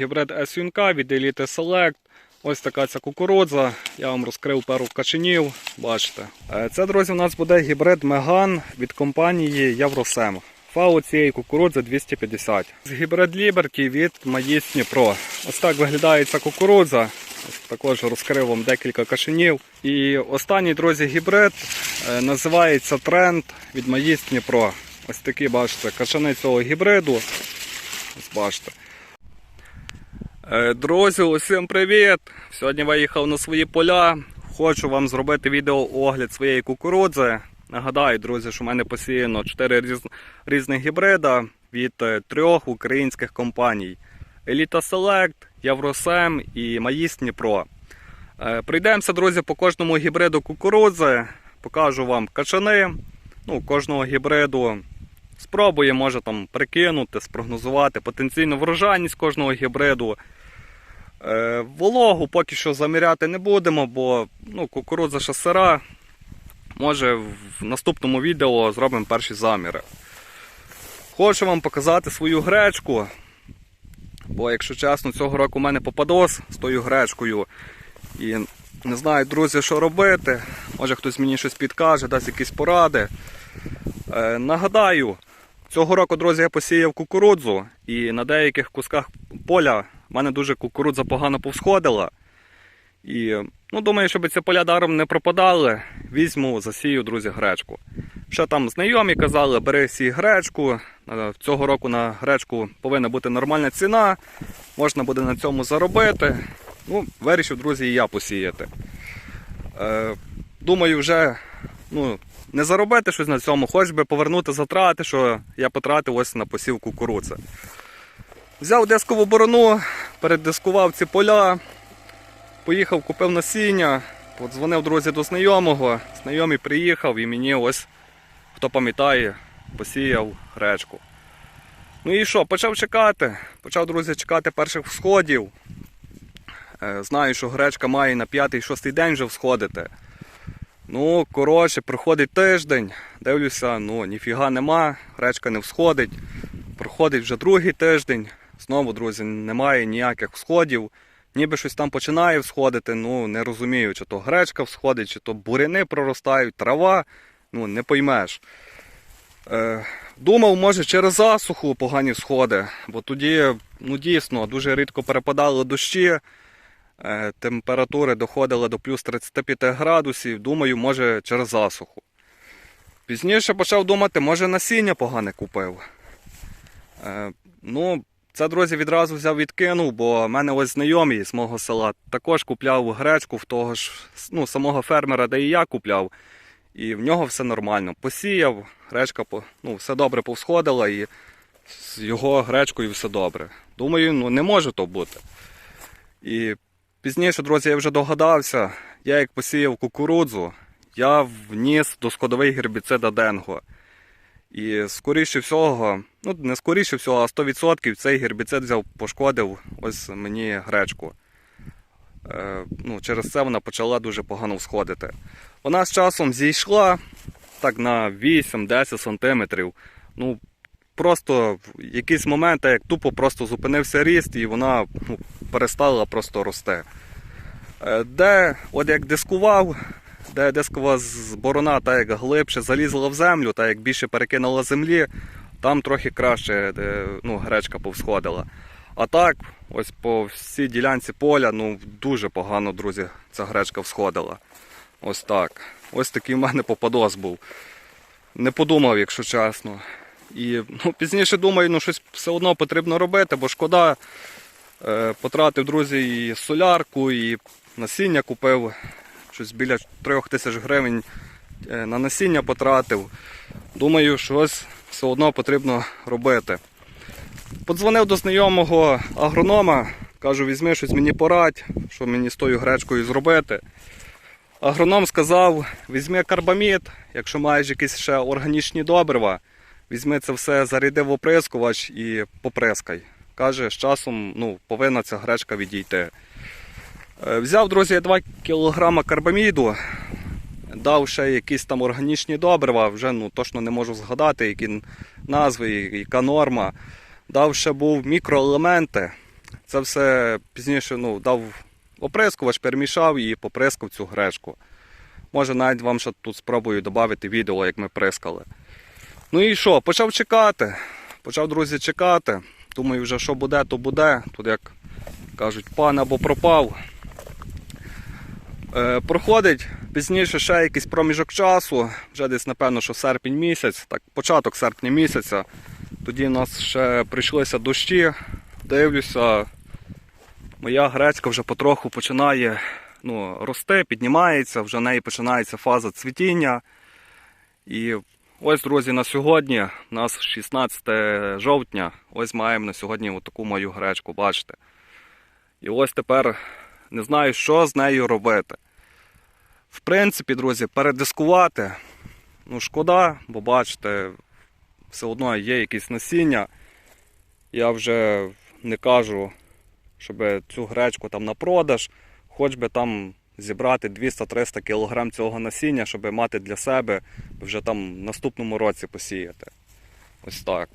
Гібрид SUNK від Elite Select. Ось така ця кукурудза. Я вам розкрив пару качанів. Бачите. Е, Це, друзі, у нас буде гібрид Меган від компанії Євросем. ФАО цієї кукурудзи 250. Гібрид Liberty від Маїс Дніпро. Ось так виглядає ця кукурудза. Також розкрив вам декілька кашенів. І останній, друзі, гібрид е, називається Тренд від Маїс Дніпро. Ось такі, бачите, кашани цього гібриду. Ось бачите. Е, Друзі, усім привіт! Сьогодні виїхав на свої поля. Хочу вам зробити відеоогляд своєї кукурудзи. Нагадаю, друзі, що в мене посіяно 4 різ... різних гібрида від е, трьох українських компаній: Elita Select, Євросем і Маїс Дніпро. Е, Пройдемося, друзі, по кожному гібриду кукурудзи. Покажу вам качани. Ну, кожного гібриду спробує, може там прикинути, спрогнозувати потенційну врожайність кожного гібриду. Е, вологу поки що заміряти не будемо, бо ну, кукурудза ще сира. Може в наступному відео зробимо перші заміри. Хочу вам показати свою гречку. Бо, якщо чесно, цього року у мене попадос з тою гречкою. І не знаю, друзі, що робити. Може хтось мені щось підкаже, дасть якісь поради. Е, нагадаю, цього року, друзі, я посіяв кукурудзу, і на деяких кусках поля в мене дуже кукурудза погано повсходила. І ну, думаю, щоб ці поля даром не пропадали, візьму, засію, друзі, гречку. Ще там знайомі казали, бери сій гречку. Е, Цього року на гречку повинна бути нормальна ціна, можна буде на цьому заробити. Ну, вирішив, друзі, і я посіяти. Е, думаю, вже ну, не заробити щось на цьому, хоч би повернути затрати, що я потратив ось на посів кукурудзи. Взяв дискову борону, передискував ці поля, поїхав, купив насіння, подзвонив друзі до знайомого. Знайомий приїхав і мені ось, хто пам'ятає, посіяв гречку. Ну і що, почав чекати. Почав, друзі, чекати перших всходів. Е, Знаю, що гречка має на п'ятий-шостий день вже всходити. Ну, коротше, проходить тиждень, дивлюся, ну ніфіга нема, гречка не всходить. Проходить вже другий тиждень. Знову, друзі, немає ніяких всходів. Ніби щось там починає всходити, ну не розумію, чи то гречка всходить, чи то буряни проростають, трава, ну не поймеш. Е, думав, може через засуху погані сходи, бо тоді ну, дійсно дуже рідко перепадали дощі. Е, температури доходили до плюс 35 градусів. Думаю, може через засуху. Пізніше почав думати, може насіння погане купив. Е, ну, це, друзі, відразу взяв відкинув, бо в мене ось знайомий з мого села також купляв гречку в того ж ну, самого фермера, де і я купляв. І в нього все нормально. Посіяв, гречка ну, все добре повсходила і з його гречкою все добре. Думаю, ну не може то бути. І Пізніше, друзі, я вже догадався, я як посіяв кукурудзу, я вніс до сходовий гербіцид Аденго. І скоріше всього, ну не скоріше всього, а 100% цей гербіцид взяв, пошкодив ось мені гречку. Е, ну, через це вона почала дуже погано всходити. Вона з часом зійшла так на 8-10 сантиметрів. Ну, просто в якийсь момент, як тупо просто зупинився ріст, і вона ну, перестала просто рости. Е, Де, от як дискував, де дискова з- борона так як глибше залізла в землю, так як більше перекинула землі, там трохи краще ну, гречка повсходила. А так, ось по всій ділянці поля, ну дуже погано, друзі, ця гречка всходила. Ось так. Ось такий в мене попадос був. Не подумав, якщо чесно. І ну, пізніше думаю, ну щось все одно потрібно робити, бо шкода. Е, потратив, друзі, і солярку, і насіння купив. Щось біля 3 тисяч гривень е, на насіння потратив. Думаю, щось все одно потрібно робити. Подзвонив до знайомого агронома, кажу, візьми щось мені порадь, що мені з тою гречкою зробити. Агроном сказав, візьми карбамід, якщо маєш якісь ще органічні добрива, візьми це все, заряди в оприскувач і поприскай. Каже, з часом ну, повинна ця гречка відійти. Е, Взяв, друзі, 2 кг карбаміду, дав ще якісь там органічні добрива, вже ну, точно не можу згадати, які назви, яка норма. Дав ще був мікроелементи. Це все пізніше ну, дав оприскувач, перемішав і поприскав цю гречку. Може навіть вам ще тут спробую додати відео, як ми прискали. Ну і що, почав чекати. Почав, друзі, чекати. Думаю, вже що буде, то буде. Тут, як кажуть, пан або пропав. Е, проходить пізніше ще якийсь проміжок часу, вже десь, напевно, що серпень місяць, так, початок серпня місяця. Тоді в нас ще прийшлися дощі. Дивлюся, моя гречка вже потроху починає ну, рости, піднімається, вже в неї починається фаза цвітіння. І ось, друзі, на сьогодні, у нас 16 жовтня, ось маємо на сьогодні таку мою гречку, бачите. І ось тепер не знаю, що з нею робити. В принципі, друзі, передискувати, ну, шкода, бо бачите, все одно є якісь насіння. Я вже не кажу, щоб цю гречку там на продаж, хоч би там зібрати 200-300 кг цього насіння, щоб мати для себе вже там в наступному році посіяти. Ось так.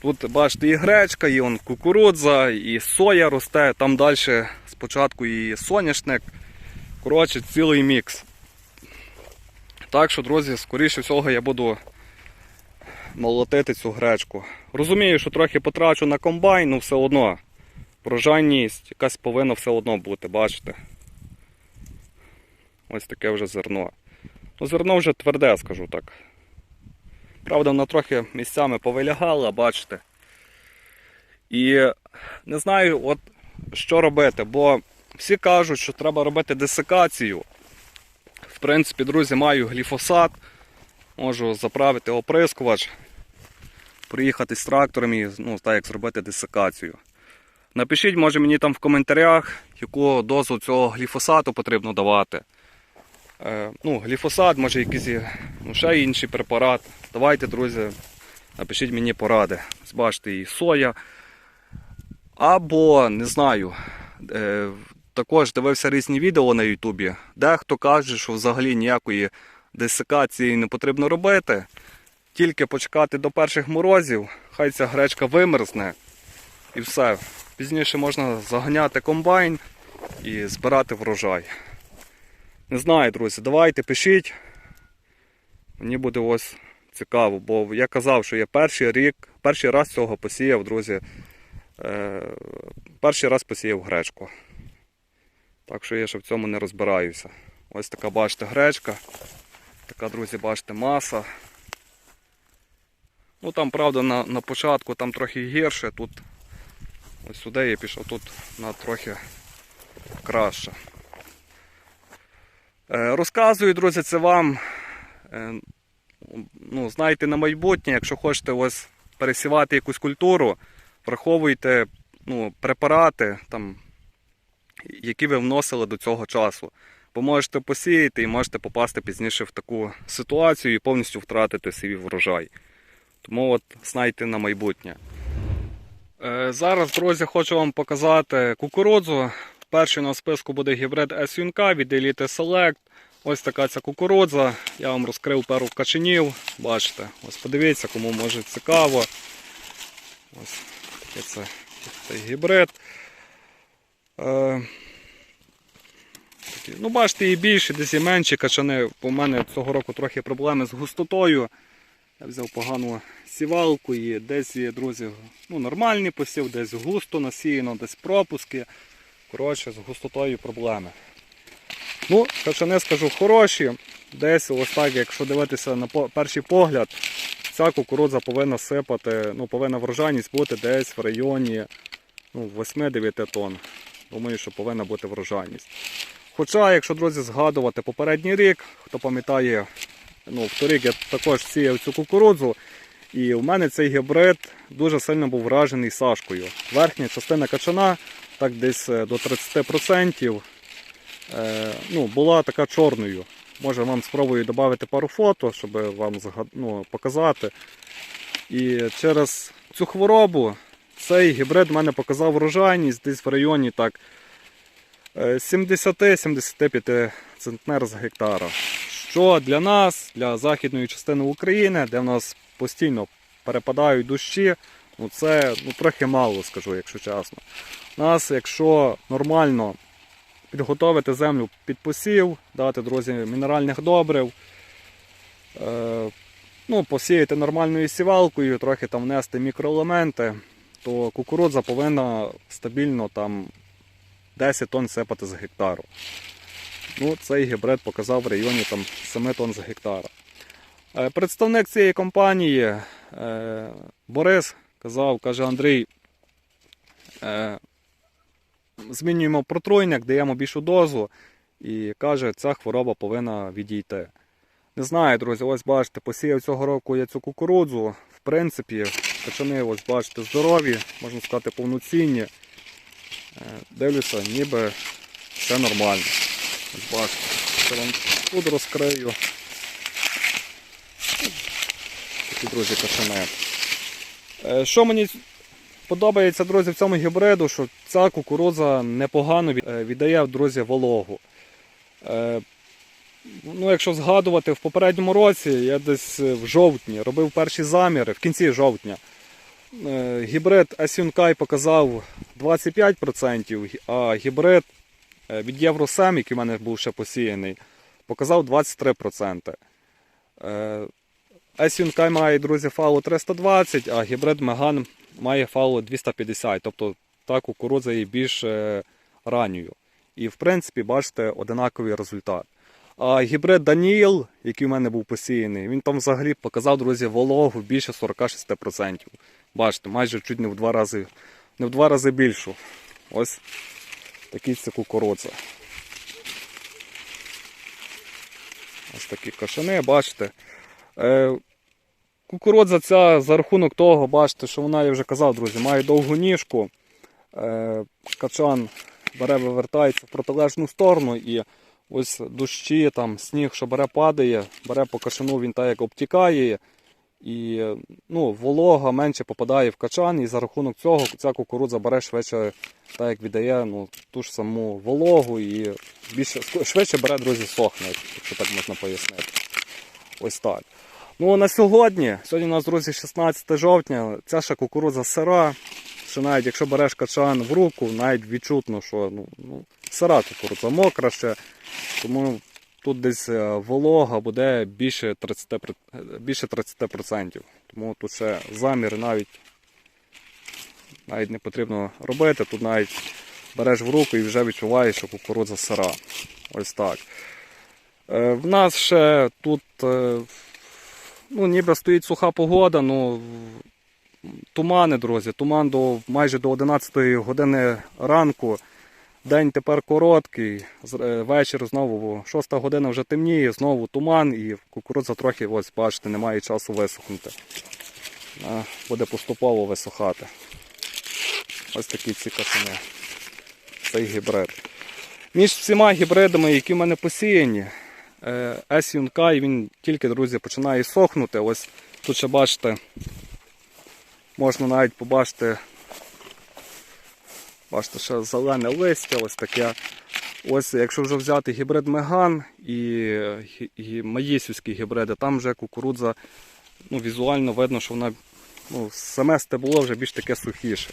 Тут бачите, і гречка, і он кукурудза, і соя росте, там далі спочатку і соняшник. Коротше, цілий мікс. Так що, друзі, скоріше всього я буду молотити цю гречку. Розумію, що трохи потрачу на комбайн, але все одно. Врожайність якась повинна все одно бути, бачите? Ось таке вже зерно. Ну, зерно вже тверде, скажу так. Правда, воно трохи місцями повилягало, бачите. І не знаю, от що робити, бо всі кажуть, що треба робити десикацію. В принципі, друзі, маю гліфосат, можу заправити оприскувач, приїхати з трактором і ну, так як зробити десикацію. Напишіть, може мені там в коментарях, яку дозу цього гліфосату потрібно давати. Е, ну, гліфосат, може якийсь ну, ще інший препарат. Давайте, друзі, напишіть мені поради. Ось Бачите, і соя. Або, не знаю, е, також дивився різні відео на Ютубі. Дехто каже, що взагалі ніякої десикації не потрібно робити. Тільки почекати до перших морозів, хай ця гречка вимерзне і все. Пізніше можна заганяти комбайн і збирати врожай. Не знаю, друзі, давайте пишіть. Мені буде ось цікаво, бо я казав, що я перший рік, перший раз цього посіяв, друзі. Е, перший раз посіяв гречку. Так що я ще в цьому не розбираюся. Ось така, бачите, гречка. Така, друзі, бачите, маса. Ну там, правда, на, на початку там трохи гірше, тут ось сюди я пішов, тут на трохи краще. Е, Розказую, друзі, це вам. е, Ну, знаєте, на майбутнє, якщо хочете ось пересівати якусь культуру, враховуйте ну, препарати, там, які ви вносили до цього часу. Бо можете посіяти і можете попасти пізніше в таку ситуацію і повністю втратити свій врожай. Тому от знайте на майбутнє. Е, Зараз, друзі, хочу вам показати кукурудзу. Перший на списку буде гібрид S-Юнка від Elite Select. Ось така ця кукурудза. Я вам розкрив пару качанів. Бачите, ось подивіться, кому може цікаво. Ось такий це гібрид. Е, ну, бачите, і більші, десь і менші качани. У мене цього року трохи проблеми з густотою. Я взяв погану сівалку і десь є, друзі, ну, нормальний посів, десь густо насіяно, десь пропуски. Коротше, з густотою проблеми. Ну, качани скажу хороші. Десь ось так, якщо дивитися на перший погляд, ця кукурудза повинна сипати, ну, повинна врожайність бути десь в районі ну, 8-9 тонн. Думаю, що повинна бути врожайність. Хоча, якщо, друзі, згадувати попередній рік, хто пам'ятає, ну, в торік я також сіяв цю кукурудзу, і у мене цей гібрид дуже сильно був вражений сашкою. Верхня частина качана, так десь е, до 30%, е, ну, була така чорною. Може вам спробую додати пару фото, щоб вам ну, показати. І через цю хворобу цей гібрид в мене показав врожайність десь в районі так, е, 70-75 центнер з гектара. Що для нас, для західної частини України, де в нас постійно перепадають дощі, Ну це ну, трохи мало, скажу, якщо чесно. Нас, якщо нормально підготовити землю під посів, дати, друзі, мінеральних добрив, е, ну, посіяти нормальною сівалкою, трохи там внести мікроелементи, то кукурудза повинна стабільно там 10 тонн сипати з гектару. Ну, цей гібрид показав в районі там, 7 тонн з гектара. Е, Представник цієї компанії е, Борис казав, каже Андрій, е, змінюємо протруйник, даємо більшу дозу і каже, ця хвороба повинна відійти. Не знаю, друзі, ось бачите, посіяв цього року я цю кукурудзу. В принципі, качани, ось бачите, здорові, можна сказати, повноцінні. Е, Дивлюся, ніби все нормально. Ось бачите, це вам тут розкрию. Такі, друзі, качани. Е, Що мені подобається, друзі, в цьому гібриду, що ця кукурудза непогано е, віддає, друзі, вологу. Е, Ну, якщо згадувати, в попередньому році я десь е, в жовтні робив перші заміри, в кінці жовтня. Гібрид Асюнкай показав 25%, а гібрид від Євросем, який в мене був ще посіяний, показав 23%. Е, Асюнкай має, друзі, фалу 320, а гібрид Меган має фалу 250. Тобто та кукурудза є більш е, ранньою. І в принципі, бачите, одинаковий результат. А гібрид Даніїл, який в мене був посіяний, він там взагалі показав, друзі, вологу більше 46%. Бачите, майже чуть не в два рази, не в два рази більшу. Ось такий це кукурудза. Ось такі кашани, бачите. Е, кукурудза ця за рахунок того, бачите, що вона, я вже казав, друзі, має довгу ніжку. Е, качан бере, вивертається в протилежну сторону і ось дощі, там, сніг, що бере, падає, бере по кашану, він так як обтікає. І ну, волога менше попадає в качан, і за рахунок цього ця кукурудза бере швидше, так як віддає ну, ту ж саму вологу і більше, швидше бере, друзі, сохне, якщо так можна пояснити. Ось так. Ну, на сьогодні, сьогодні у нас, друзі, 16 жовтня, ця ще кукурудза сира. Що навіть якщо береш качан в руку, навіть відчутно, що ну, ну, сира кукурудза мокра ще. Тому тут десь е, волога буде більше 30%. е, Більше 30%. Тому тут ще замір навіть, навіть не потрібно робити. Тут навіть береш в руку і вже відчуваєш, що кукурудза сира. Ось так. Е, В нас ще тут е, ну, ніби стоїть суха погода, ну тумани, друзі. Туман до майже до 11 години ранку. День тепер короткий, е, вечір знову 6 година вже темніє, знову туман і кукурудза трохи, ось бачите, немає часу висохнути. Буде поступово висохати. Ось такі ці касани. Цей гібрид. Між всіма гібридами, які в мене посіяні, е, S він тільки, друзі, починає сохнути. Ось тут ще бачите, можна навіть побачити Бачите, ще зелене листя, ось таке. Ось, якщо вже взяти гібрид Меган і, і маїсівські гібриди, там вже кукурудза ну, візуально видно, що вона ну, саме стебло вже більш таке сухіше.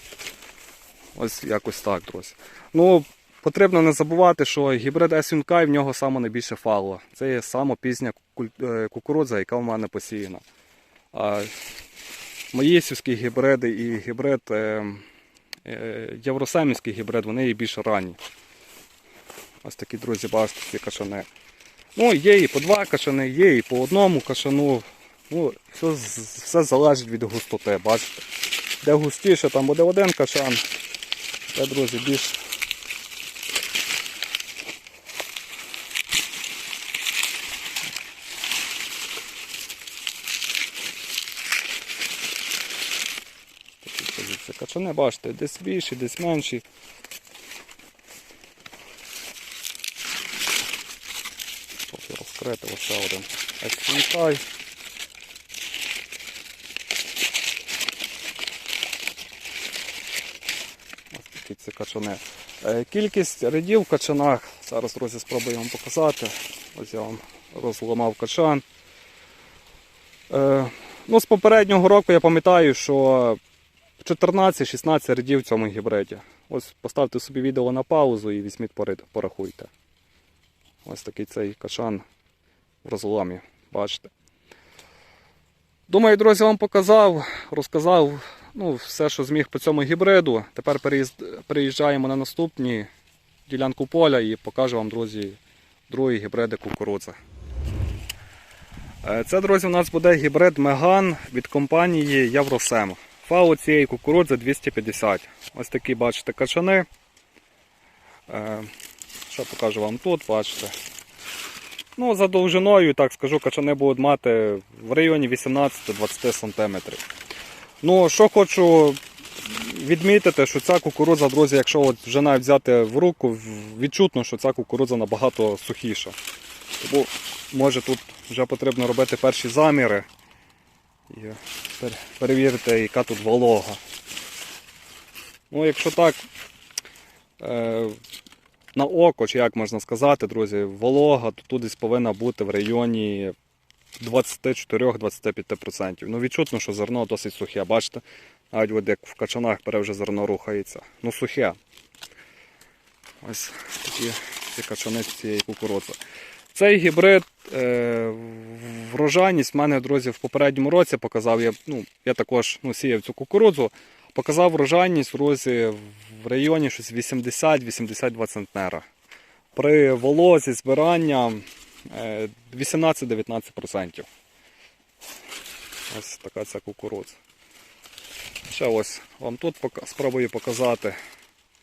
Ось якось так, друзі. Ну, потрібно не забувати, що гібрид Есюнкай в нього саме найбільше фало. Це є саме пізня е, кукурудза, яка в мене посіяна. А маїсівські гібриди і гібрид. Е, е, євросемівський гібрид, вони є більш ранні. Ось такі, друзі, бачите, ці кашани. Ну, є і по два кашани, є і по одному кашану. Ну, все, все залежить від густоти, бачите. Де густіше, там буде один кашан. Де, друзі, більш. Такі позиції бачите, десь більші, десь менші. Поки розкрити лише один експлінтай. Ось такі ці качани. Е, Кількість рядів в качанах, зараз друзі спробую вам показати. Ось я вам розламав качан. Е, Ну, з попереднього року я пам'ятаю, що 14-16 рядів в цьому гібриді. Ось поставте собі відео на паузу і візьміть порахуйте. Ось такий цей кашан в розломі, бачите. Думаю, друзі, вам показав, розказав ну, все, що зміг по цьому гібриду. Тепер переїжджаємо на наступні ділянку поля і покажу вам, друзі, другий гібриди кукурудзи. Е, Це, друзі, у нас буде гібрид Меган від компанії Євросем. Фау цієї кукурудзи 250. Ось такі, бачите, качани. Е, Що покажу вам тут, бачите. Ну, за довжиною, так скажу, качани будуть мати в районі 18-20 см. Ну, що хочу відмітити, що ця кукурудза, друзі, якщо от вже навіть взяти в руку, відчутно, що ця кукурудза набагато сухіша. Тому може тут вже потрібно робити перші заміри і пер- перевірити, яка тут волога. Ну, якщо так, е, на око, чи як можна сказати, друзі, волога то тут десь повинна бути в районі 24-25%. Ну, відчутно, що зерно досить сухе. Бачите, навіть от як в качанах бере вже зерно рухається. Ну, сухе. Ось такі ці качани цієї кукурудзи. Цей гібрид е, врожайність в мене, друзі, в попередньому році показав. Я, ну, я також ну, сіяв цю кукурудзу. Показав врожайність друзі, в районі щось 80-82 центнера. При волозі збирання е, 18-19%. Ось така ця кукурудза. Ще ось вам тут спробую показати.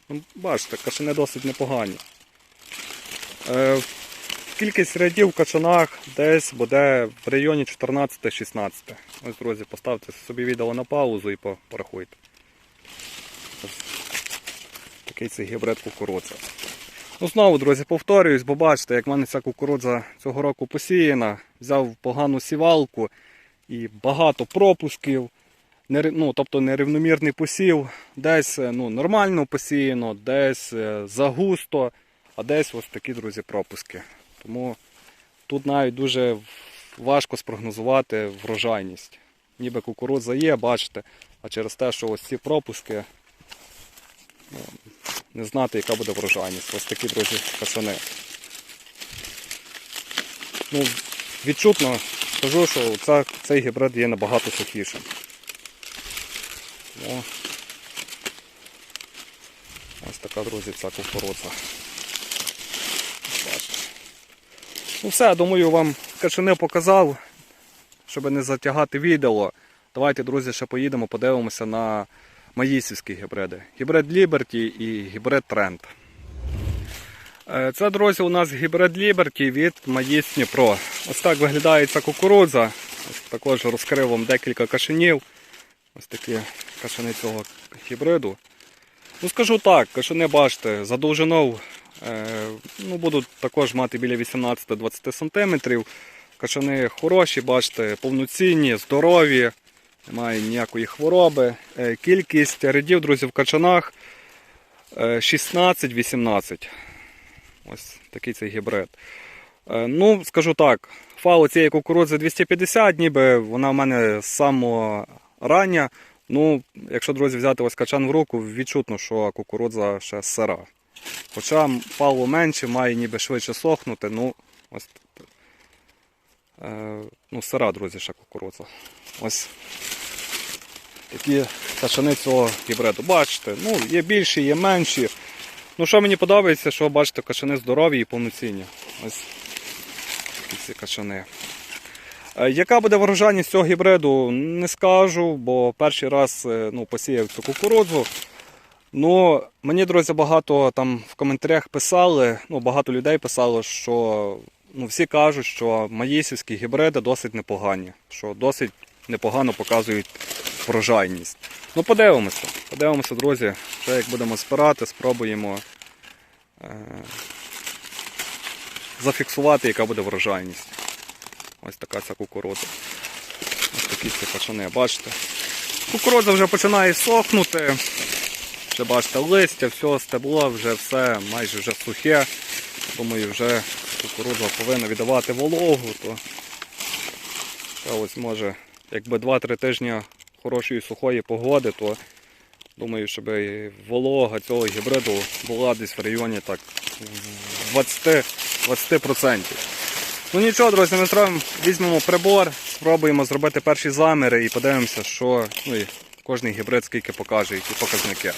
Ну, Бачите, кашани досить непогані. Кількість рядів в качанах десь буде в районі 14-16. Ось, друзі, поставте собі відео на паузу і порахуйте. Такий цей гібрид кукурудзи. Ну, знову, друзі, повторююсь, бо бачите, як в мене ця кукурудза цього року посіяна, взяв погану сівалку і багато пропусків. Ну, тобто нерівномірний посів, десь е, ну, нормально посіяно, десь е, загусто, а десь ось такі, друзі, пропуски. Тому тут навіть дуже важко спрогнозувати врожайність. Ніби кукурудза є, бачите, а через те, що ось ці пропуски, ну, не знати, яка буде врожайність. Ось такі, друзі, касани. Ну, відчутно скажу, що ця, цей гібрид є набагато сухішим. Ось така, друзі, ця кукурудза. Бачите. Ну все, думаю, вам качани показав, щоб не затягати відео. Давайте, друзі, ще поїдемо, подивимося на маїсівські гібриди. Гібрид Liberty і гібрид Trend. Е, Це, друзі, у нас гібрид Liberty від Маїс Дніпро. Ось так виглядає ця кукурудза. Ось також розкрив вам декілька кашанів. Ось такі кашани цього гібриду. Ну скажу так, кашани бачите, за довжиною е, ну, будуть також мати біля 18-20 см. Кашани хороші, бачите, повноцінні, здорові, немає ніякої хвороби. Е, кількість рядів, друзі, в качанах е, 16-18. Ось такий цей гібрид. Е, Ну, скажу так, фау цієї кукурудзи 250, ніби вона в мене з самого рання. Ну, якщо, друзі, взяти ось качан в руку, відчутно, що кукурудза ще сира. Хоча фалу менше, має ніби швидше сохнути, ну, ось е, ну, сира, друзі, ще кукурудза. Ось такі качани цього гібриду. Бачите, ну, є більші, є менші. Ну, що мені подобається, що бачите, качани здорові і повноцінні. Ось ці качани. Е, Яка буде врожайність цього гібриду, не скажу, бо перший раз е, ну, посіяв цю кукурудзу. Ну, мені, друзі, багато там в коментарях писали, ну, багато людей писало, що ну, всі кажуть, що маїсівські гібриди досить непогані, що досить непогано показують врожайність. Ну, подивимося. Подивимося, друзі. Вже як будемо спирати, спробуємо е- зафіксувати, яка буде врожайність. Ось така ця кукурудза. Ось такі ці пачани, бачите. Кукурудза вже починає сохнути. Вже бачите, листя, все, стебло, вже все майже вже сухе. Думаю, вже кукурудза повинна віддавати вологу, то та ось може, якби 2-3 тижні хорошої сухої погоди, то Думаю, щоб волога цього гібриду була десь в районі так 20%. 20%. Ну нічого, друзі, ми візьмемо прибор, спробуємо зробити перші заміри і подивимося, що ну, кожний гібрид скільки покаже, які показники.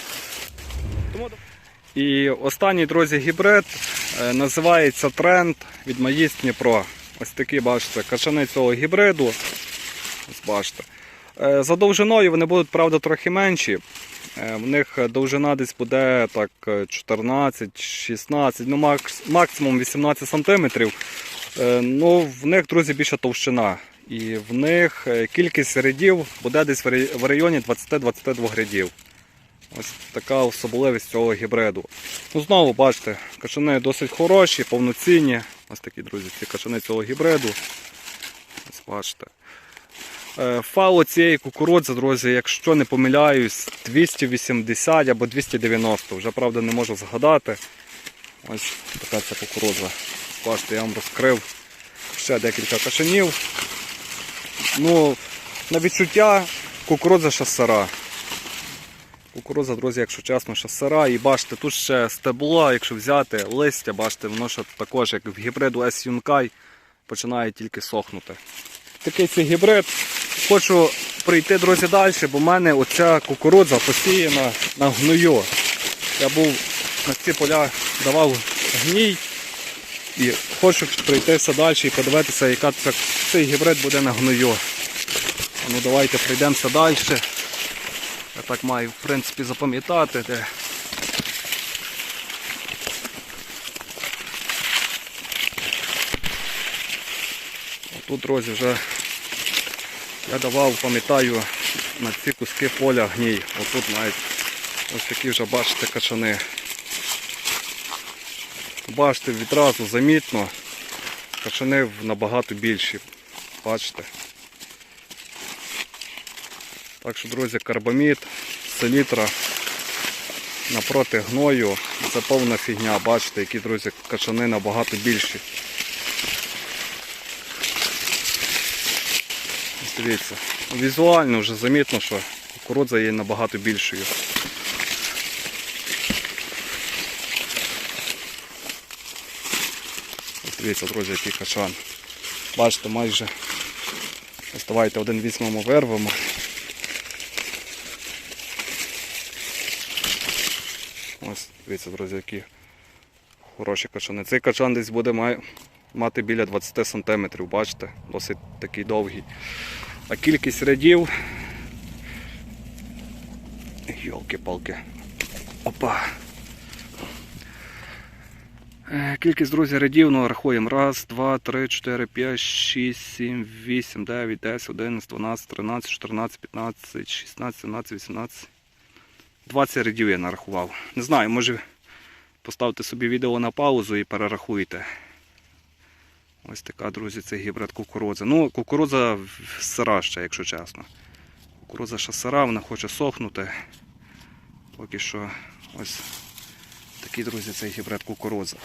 І останній, друзі, гібрид е, називається тренд від Маїст Pro. Ось такі, бачите, кашани цього гібриду. Ось бачите. Е, За довжиною вони будуть, правда, трохи менші. Е, В них довжина десь буде так 14-16, ну максимум 18 см. Ну, в них, друзі, більша товщина. І в них е, кількість рядів буде десь в районі 20-22 рядів. Ось така особливість цього гібриду. Ну, знову бачите, кашани досить хороші, повноцінні. Ось такі, друзі, ці кашани цього гібриду. Ось бачите. Е, Фало цієї кукурудзи, друзі, якщо не помиляюсь, 280 або 290. Вже правда не можу згадати. Ось така ця кукурудза. Бачите, я вам розкрив ще декілька кашанів. Ну, на відчуття кукурудза ще сира. Кукурудза, друзі, якщо чесно, ще сира. І бачите, тут ще стебло, якщо взяти листя, бачите, воно ще також, як в гібриду S Юнкай, починає тільки сохнути. Такий цей гібрид. Хочу прийти, друзі, далі, бо в мене оця кукурудза посіяна на гною. Я був на ці поля давав гній і хочу пройтися далі і подивитися, яка цей гібрид буде на гною. Ну давайте пройдемося далі. Я так маю в принципі запам'ятати, де. Тут, друзі, вже я давав, пам'ятаю, на ці куски поля гній. Отут навіть ось такі вже бачите качани. Бачите, відразу замітно, качани набагато більші. Бачите. Так що, друзі, карбамід, селітра напроти гною. Це повна фігня. Бачите, які, друзі, качани набагато більші. Дивіться, візуально вже замітно, що кукурудза є набагато більшою. Дивіться, друзі, який качан. Бачите, майже. Ось давайте один візьмемо, вирвемо. Ось, дивіться, друзі, які хороші качани. Цей качан десь буде мати біля 20 см, бачите, досить такий довгий. А кількість рядів. Йолки-палки. Опа. Е, Кількість, друзі, рядів, ну, рахуємо. Раз, два, три, чотири, п'ять, шість, сім, вісім, дев'ять, десять, одинадцять, дванадцять, тринадцять, чотирнадцять, п'ятнадцять, шістнадцять, сімнадцять, вісімнадцять. 20 рядів я нарахував. Не знаю, може поставте собі відео на паузу і перерахуйте. Ось така, друзі, це гібрид кукурудзи. Ну, кукурудза сира ще, якщо чесно. Кукурудза ще сира, вона хоче сохнути. Поки що ось такий, друзі, цей гібрид кукурудзи.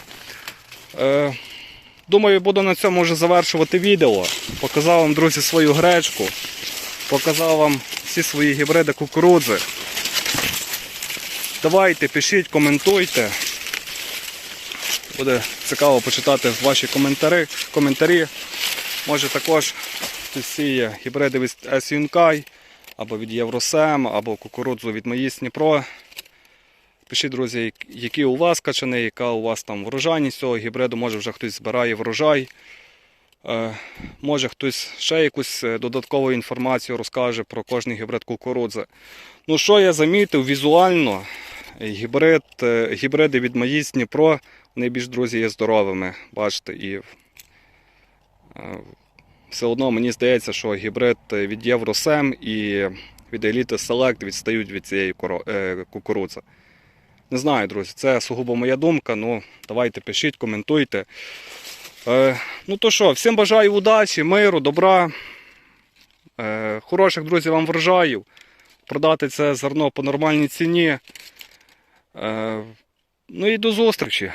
Е, думаю, буду на цьому вже завершувати відео. Показав вам, друзі, свою гречку. Показав вам всі свої гібриди кукурудзи. Давайте, пишіть, коментуйте. Буде цікаво почитати ваші коментарі. коментарі. Може також сіє гібриди від S Юнкай, або від Євросем, або кукурудзу від Маїс Дніпро. Пишіть, друзі, які у вас качани, яка у вас там врожайність цього гібриду, може вже хтось збирає врожай. Е, Може хтось ще якусь е, додаткову інформацію розкаже про кожний гібрид кукурудзи. Ну що я замітив візуально, гібрид, е, гібриди від Маїс Дніпро, вони більш друзі є здоровими. Бачите, і все одно мені здається, що гібрид від Євросем і від Elite Select відстають від цієї кукурудзи. Не знаю, друзі, це сугубо моя думка. Ну, давайте пишіть, коментуйте. Е, ну то що, всім бажаю удачі, миру, добра. Е, хороших друзів вам врожаїв. Продати це зерно по нормальній ціні. Е, ну і до зустрічі.